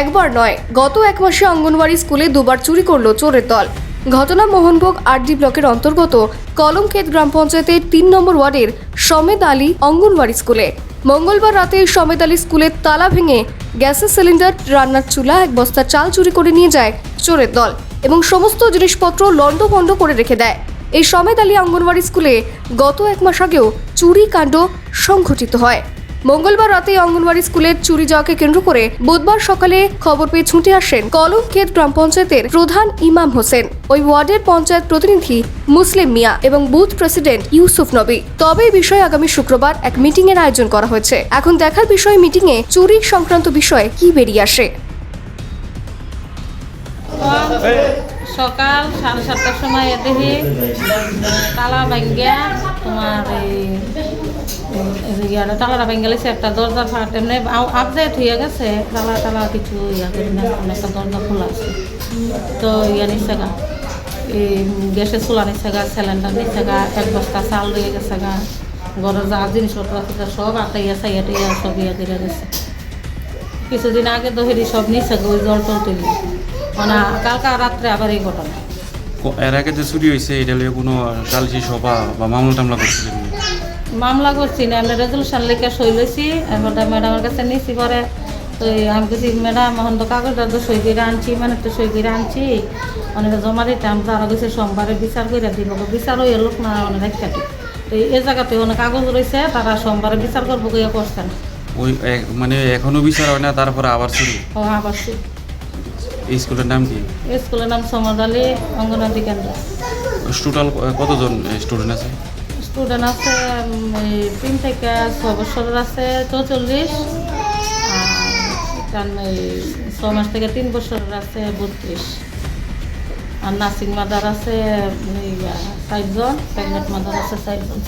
একবার নয়, গত এক মাসে অঙ্গনওয়াড়ি স্কুলে দুবার চুরি করল চোরের দল। ঘটনা মোহনভোগ আরডি ব্লকের অন্তর্গত কলমক্ষেত গ্রাম পঞ্চায়েতের তিন নম্বর ওয়ার্ডের সমেদ আলী অঙ্গনওয়াড়ি স্কুলে। মঙ্গলবার রাতে সমেদ আলী স্কুলের তালা ভেঙে গ্যাসের সিলিন্ডার, রান্নার চুলা, এক বস্তা চাল চুরি করে নিয়ে যায় চোরের দল এবং সমস্ত জিনিসপত্র লণ্ডভণ্ড করে রেখে দেয়। এই সমেদ আলী অঙ্গনওয়াড়ি স্কুলে গত এক মাস আগেও চুরি কাণ্ড সংঘটিত হয়। মঙ্গলবার রাতে অঙ্গনওয়াড়ি স্কুলের চুরি যাওয়াকে কেন্দ্র করে বুধবার সকালে খবর পেয়ে ছুটে আসেন কলমক্ষেত গ্রাম পঞ্চায়েতের প্রধান ইমাম হোসেন, ওই ওয়ার্ডের পঞ্চায়েত প্রতিনিধি মুসলিম মিয়া এবং বুথ প্রেসিডেন্ট ইউসুফ নবী। তবে বিষয়ে আগামী শুক্রবার এক মিটিং এর আয়োজন করা হয়েছে। এখন দেখার বিষয় মিটিং এ চুরি সংক্রান্ত বিষয়ে কি বেরিয়ে আসে। সকাল সাড়ে সাতটার সময় দেখি তালা ভাঙ্গিয়া তোমার একটা আপডেট হয়ে গেছে। তালা কিছু দরজা তো ইয়া গ্যাসের সিলিন্ডার চাল গেছে গা ঘরের জিনিসপত্র সব ইয়া কিছুদিন আগে তো হেরি সব নিচ্ছে ওই জল টল তুলি। মানে কালকা রাত্রে আবার এই ঘটনা। এর আগে যে চুরি হয়েছে এটা কোনো সালিসি সভা বা মামলা টামলা করছিলেন? মামলা করছি না আমরা রেজলিউশন লিখে সই লইছি এবার ম্যাডামের কাছে নিছি পরে তো আমি কিছু ম্যাডাম এখন তো কাগজটা তো সই করে আনছি মানে তো সই করে আনছি অনেকে জমা দিতে আমি তারা গেছে সোমবারে বিচার করে দিব বিচার হয়ে লোক না অনেক রাখতে তো এই জায়গাতে অনেক কাগজ রয়েছে তারা সোমবারে বিচার করব গিয়ে করছেন ওই মানে এখনও বিচার হয় না তারপরে আবার চুরি ও আবার এই স্কুলের নাম কি? স্কুলের নাম সমদালি অঙ্গনাদি কেন্দ্র। টোটাল কতজন স্টুডেন্ট আছে? স্টুডেন্ট আছে তিন থেকে ছয় বছরের আছে, চৌচল্লিশ। আর এই ছ মাস থেকে তিন বছরের আছে, বত্রিশ। আর নার্সিং মাদার আছে ষাটজন প্রেগনেন্ট মাদার আছে ষাটজন